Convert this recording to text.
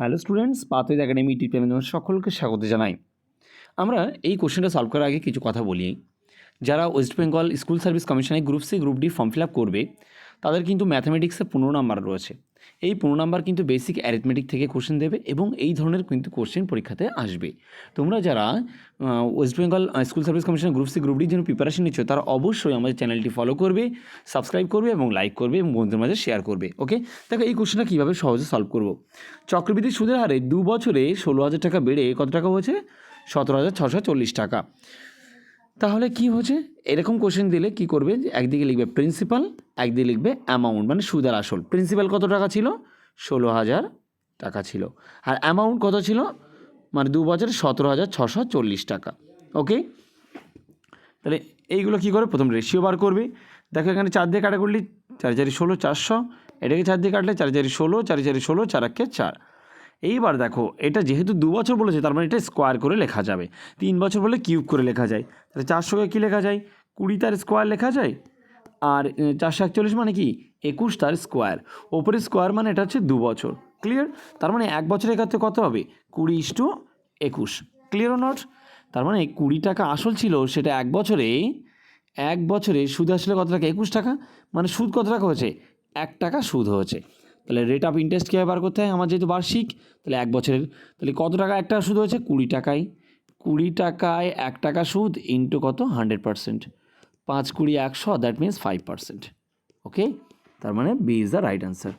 Hello students pathways academy YouTube channel সকলকে স্বাগত জানাই। আমরা এই কোশ্চেনটা সলভ করার আগে কিছু কথা বলি। যারা ওয়েস্ট বেঙ্গল স্কুল সার্ভিস কমিশনে group C, group D form fill up করবে, তাদের কিন্তু ম্যাথামেটিক্সে পনেরো নাম্বার রয়েছে। এই পনেরো নাম্বার কিন্তু বেসিক অ্যারিথমেটিক থেকে কোশ্চেন দেবে এবং এই ধরনের কিন্তু কোশ্চেন পরীক্ষাতে আসবে। তোমরা যারা ওয়েস্ট বেঙ্গল স্কুল সার্ভিস কমিশনের গ্রুপ সি গ্রুপ ডির জন্য প্রিপারেশন নিচ্ছ, তারা অবশ্যই আমাদের চ্যানেলটি ফলো করবে সাবস্ক্রাইব করবে এবং লাইক করবে এবং বন্ধুদের মাঝে শেয়ার করবে ওকে দেখো, এই কোশ্চেনটা কীভাবে সহজে সলভ করব? চক্রবৃদ্ধি সুদের হারে দু বছরে ষোলো হাজার টাকা বেড়ে কত টাকা হয়েছে? সতেরো হাজার ছশো চল্লিশ টাকা। তাহলে কি হচ্ছে এরকম কোশ্চেন দিলে কি করবে? একদিকে লিখবে প্রিন্সিপাল একদিকে লিখবে অ্যামাউন্ট মানে সুদের আসল। প্রিন্সিপাল কত টাকা ছিল? ষোলো হাজার টাকা ছিল। আর অ্যামাউন্ট কত ছিল? মানে দু বছরে সতেরো হাজার ছশো চল্লিশ টাকা। ওকে তাহলে এইগুলো কী করে? প্রথম রেশিও বার করবে। দেখো এখানে চার দিয়ে কাটা করলি চারি চারি ষোলো, চারশো। এটাকে চার দিয়ে কাটলে চারি চারি ষোলো, চারি চারি ষোলো, চার একে চার। এইবার দেখো, এটা যেহেতু দু বছর বলেছে, তার মানে এটা স্কোয়ার করে লেখা যাবে। তিন বছর বলে কিউব করে লেখা যায়। তাহলে চারশোকে কী লেখা যায়? কুড়ি তার স্কোয়ার লেখা যায়? আর চারশো একচল্লিশ মানে কি? একুশ তার স্কোয়ার ওপরে স্কোয়ার মানে এটা হচ্ছে দু বছর। ক্লিয়ার তার মানে এক বছরের ক্ষেত্রে কত হবে? কুড়ি ইস টু একুশ। ক্লিয়ার নট তার মানে কুড়ি টাকা আসল ছিল, সেটা এক বছরে এক বছরে সুদ আসলে কত টাকা? একুশ টাকা। মানে সুদ কত টাকা হয়েছে? এক টাকা সুদ হয়েছে। তাহলে রেট অফ ইন্টারেস্ট কীভাবে বার করতে হয়? আমার যেহেতু বার্ষিক, তাহলে এক বছরের, তাহলে কত টাকা একটা সুদ হয়েছে? কুড়ি টাকায়। কুড়ি টাকায় এক টাকা সুদ ইন্টু কত? হান্ড্রেড পার্সেন্ট পাঁচ কুড়ি একশো that means five percent okay তার মানে B is the right answer